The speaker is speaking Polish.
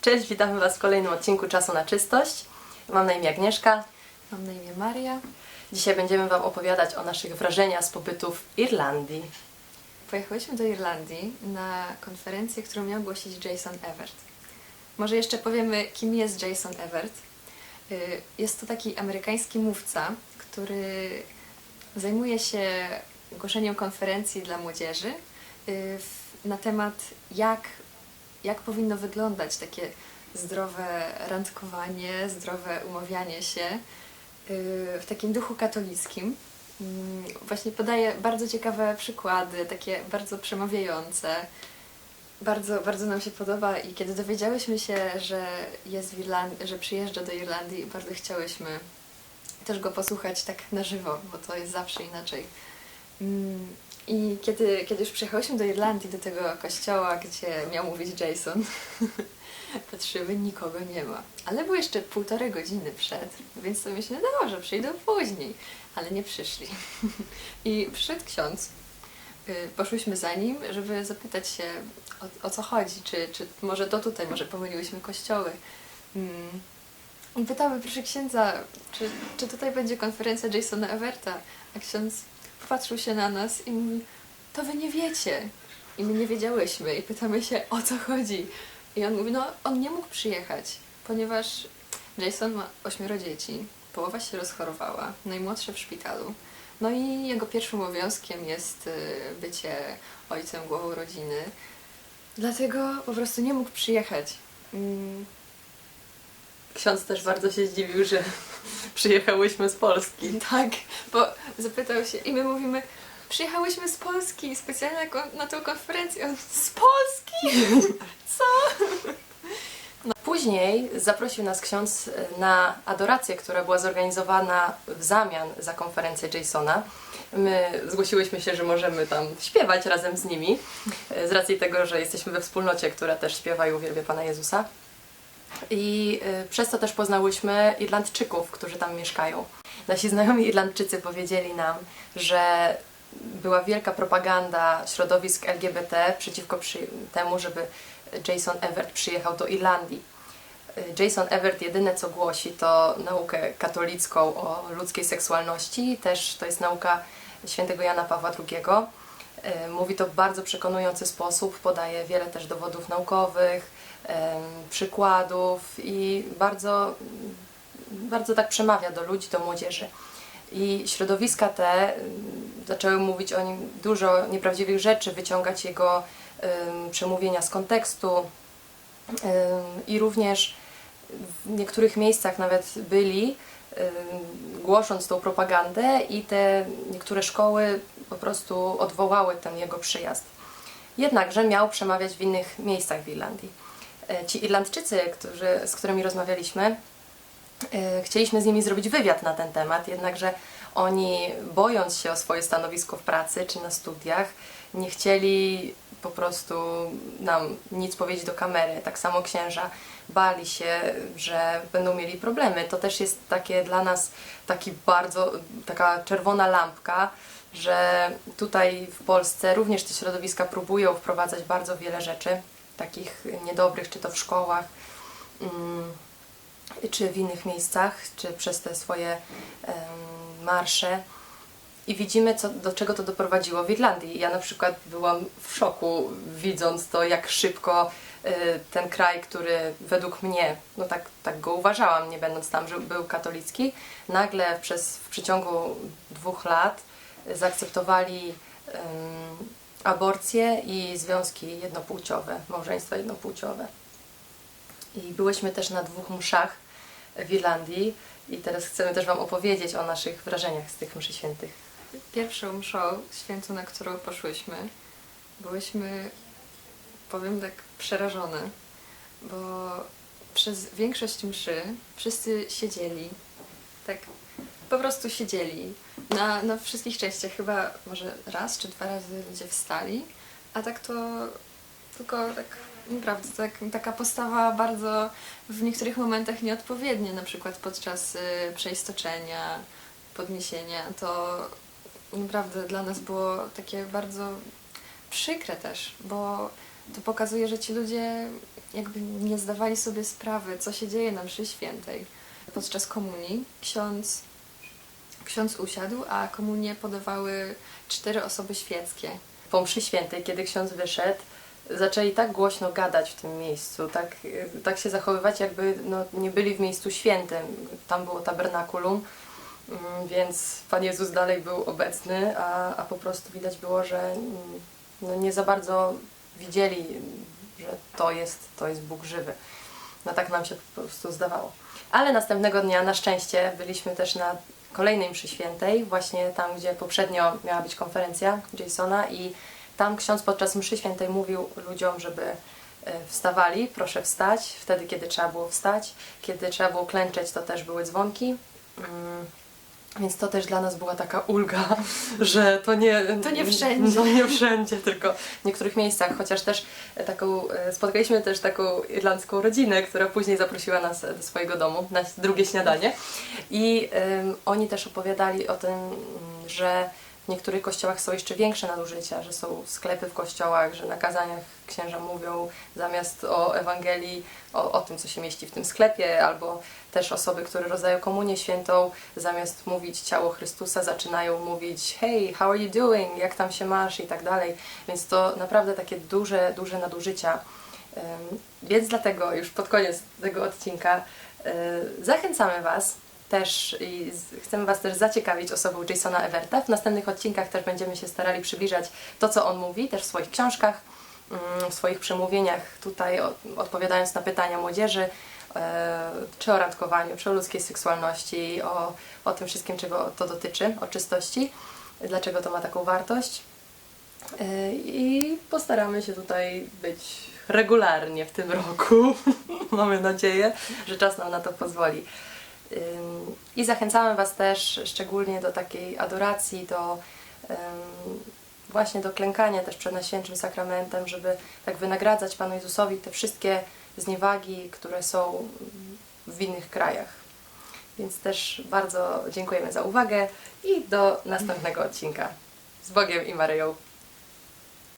Cześć, witamy Was w kolejnym odcinku Czasu na Czystość. Mam na imię Agnieszka. Mam na imię Maria. Dzisiaj będziemy Wam opowiadać o naszych wrażeniach z pobytu w Irlandii. Pojechałyśmy do Irlandii na konferencję, którą miał głosić Jason Evert. Może jeszcze powiemy, kim jest Jason Evert. Y, Jest to taki amerykański mówca, który zajmuje się głoszeniem konferencji dla młodzieży y, na temat, jak, jak powinno wyglądać takie zdrowe randkowanie, zdrowe umawianie się y, w takim duchu katolickim. Mm, Właśnie podaje bardzo ciekawe przykłady, takie bardzo przemawiające. Bardzo, bardzo nam się podoba i kiedy dowiedziałyśmy się, że jest w Irlandii, że przyjeżdża do Irlandii, bardzo chciałyśmy też go posłuchać tak na żywo, bo to jest zawsze inaczej. I kiedy, kiedy już przyjechałyśmy do Irlandii, do tego kościoła, gdzie miał mówić Jason, patrzymy, nikogo nie ma. Ale było jeszcze półtorej godziny przed, więc to myślę, no może przyjdą później, ale nie przyszli. I przyszedł ksiądz. Y, Poszłyśmy za nim, żeby zapytać się o, o co chodzi, czy, czy może to tutaj, może pomyliłyśmy kościoły. Mm. I pytamy, proszę księdza, czy, czy tutaj będzie konferencja Jasona Everta? A ksiądz popatrzył się na nas i mówi, to wy nie wiecie. I my nie wiedziałyśmy i pytamy się, o co chodzi. I on mówi, no on nie mógł przyjechać, ponieważ Jason ma ośmioro dzieci, połowa się rozchorowała, najmłodsze w szpitalu. No i jego pierwszym obowiązkiem jest y, bycie ojcem, głową rodziny. Dlatego po prostu nie mógł przyjechać. Mm, Ksiądz też bardzo się zdziwił, że przyjechałyśmy z Polski. Tak, bo zapytał się i my mówimy, przyjechałyśmy z Polski specjalnie na, kon- na tą konferencję. On, z Polski? Co? Później zaprosił nas ksiądz na adorację, która była zorganizowana w zamian za konferencję Jasona. My zgłosiłyśmy się, że możemy tam śpiewać razem z nimi, z racji tego, że jesteśmy we wspólnocie, która też śpiewa i uwielbia Pana Jezusa. I y, przez to też poznałyśmy Irlandczyków, którzy tam mieszkają. Nasi znajomi Irlandczycy powiedzieli nam, że była wielka propaganda środowisk LGBT przeciwko przy temu, żeby Jason Evert przyjechał do Irlandii. Y, Jason Evert jedyne co głosi to naukę katolicką o ludzkiej seksualności, też to jest nauka świętego Jana Pawła II. Y, Mówi to w bardzo przekonujący sposób, podaje wiele też dowodów naukowych, em, przykładów i bardzo, bardzo tak przemawia do ludzi, do młodzieży. I środowiska te ym, zaczęły mówić o nim dużo nieprawdziwych rzeczy, wyciągać jego przemówienia z kontekstu i również w niektórych miejscach nawet byli, ym, głosząc tą propagandę i te niektóre szkoły po prostu odwołały ten jego przyjazd. Jednakże miał przemawiać w innych miejscach w Irlandii. E, Ci Irlandczycy, którzy, z którymi rozmawialiśmy, e, chcieliśmy z nimi zrobić wywiad na ten temat, jednakże oni, bojąc się o swoje stanowisko w pracy czy na studiach, nie chcieli po prostu nam nic powiedzieć do kamery. Tak samo księża bali się, że będą mieli problemy. To też jest takie dla nas taki bardzo, taka czerwona lampka, że tutaj w Polsce również te środowiska próbują wprowadzać bardzo wiele rzeczy, takich niedobrych, czy to w szkołach, mm, czy w innych miejscach, czy przez te swoje marsze. I widzimy, co, do czego to doprowadziło w Irlandii. Ja na przykład byłam w szoku, widząc to, jak szybko y, ten kraj, który według mnie, no tak, tak go uważałam, nie będąc tam, że był katolicki, nagle przez, w przeciągu dwóch lat zaakceptowali aborcję i związki jednopłciowe, małżeństwa jednopłciowe. I byłyśmy też na dwóch mszach w Irlandii i teraz chcemy też Wam opowiedzieć o naszych wrażeniach z tych mszy świętych. Pierwszą mszą świętą, na którą poszłyśmy, byłyśmy, powiem tak, przerażone, bo przez większość mszy wszyscy siedzieli, tak po prostu siedzieli. Na, na wszystkich częściach chyba może raz czy dwa razy ludzie wstali, a tak to tylko tak naprawdę tak, taka postawa bardzo w niektórych momentach nieodpowiednia, na przykład podczas y, przeistoczenia, podniesienia, to naprawdę dla nas było takie bardzo przykre też, bo to pokazuje, że ci ludzie jakby nie zdawali sobie sprawy, co się dzieje na mszy świętej. Podczas komunii ksiądz, ksiądz usiadł, a komunię podawały cztery osoby świeckie. Po mszy świętej, kiedy ksiądz wyszedł, zaczęli tak głośno gadać w tym miejscu, tak, tak się zachowywać, jakby no, nie byli w miejscu świętym. Tam było tabernakulum, mm, więc Pan Jezus dalej był obecny, a, a po prostu widać było, że mm, no, nie za bardzo widzieli, że to jest, to jest Bóg żywy. No tak nam się po prostu zdawało. Ale następnego dnia na szczęście byliśmy też na kolejnej mszy świętej, właśnie tam, gdzie poprzednio miała być konferencja Jasona i tam ksiądz podczas mszy świętej mówił ludziom, żeby e, wstawali, proszę wstać, wtedy kiedy trzeba było wstać, kiedy trzeba było klęczeć, to też były dzwonki. Mm, Więc to też dla nas była taka ulga, że to nie, To nie wszędzie. No nie wszędzie, tylko w niektórych miejscach, chociaż też taką, e, spotkaliśmy też taką irlandzką rodzinę, która później zaprosiła nas do swojego domu na drugie śniadanie i em, oni też opowiadali o tym, że w niektórych kościołach są jeszcze większe nadużycia, że są sklepy w kościołach, że na kazaniach księża mówią zamiast o Ewangelii, o, o tym, co się mieści w tym sklepie, albo też osoby, które rozdają komunię świętą, zamiast mówić ciało Chrystusa, zaczynają mówić hey, how are you doing, jak tam się masz i tak dalej. Więc to naprawdę takie duże, duże nadużycia. Więc dlatego już pod koniec tego odcinka y, zachęcamy Was też chcemy Was też zaciekawić osobą Jasona Everta. W następnych odcinkach też będziemy się starali przybliżać to, co on mówi, też w swoich książkach, mm, w swoich przemówieniach, tutaj odpowiadając na pytania młodzieży, e, czy o randkowaniu, czy o ludzkiej seksualności, o, o tym wszystkim, czego to dotyczy, o czystości, dlaczego to ma taką wartość. E, I postaramy się tutaj być regularnie w tym roku. Mamy nadzieję, że czas nam na to pozwoli. I zachęcamy Was też szczególnie do takiej adoracji, do właśnie do klękania też przed Najświętszym Sakramentem, żeby tak wynagradzać Panu Jezusowi te wszystkie zniewagi, które są w innych krajach. Więc też bardzo dziękujemy za uwagę i do następnego odcinka. Z Bogiem i Maryją.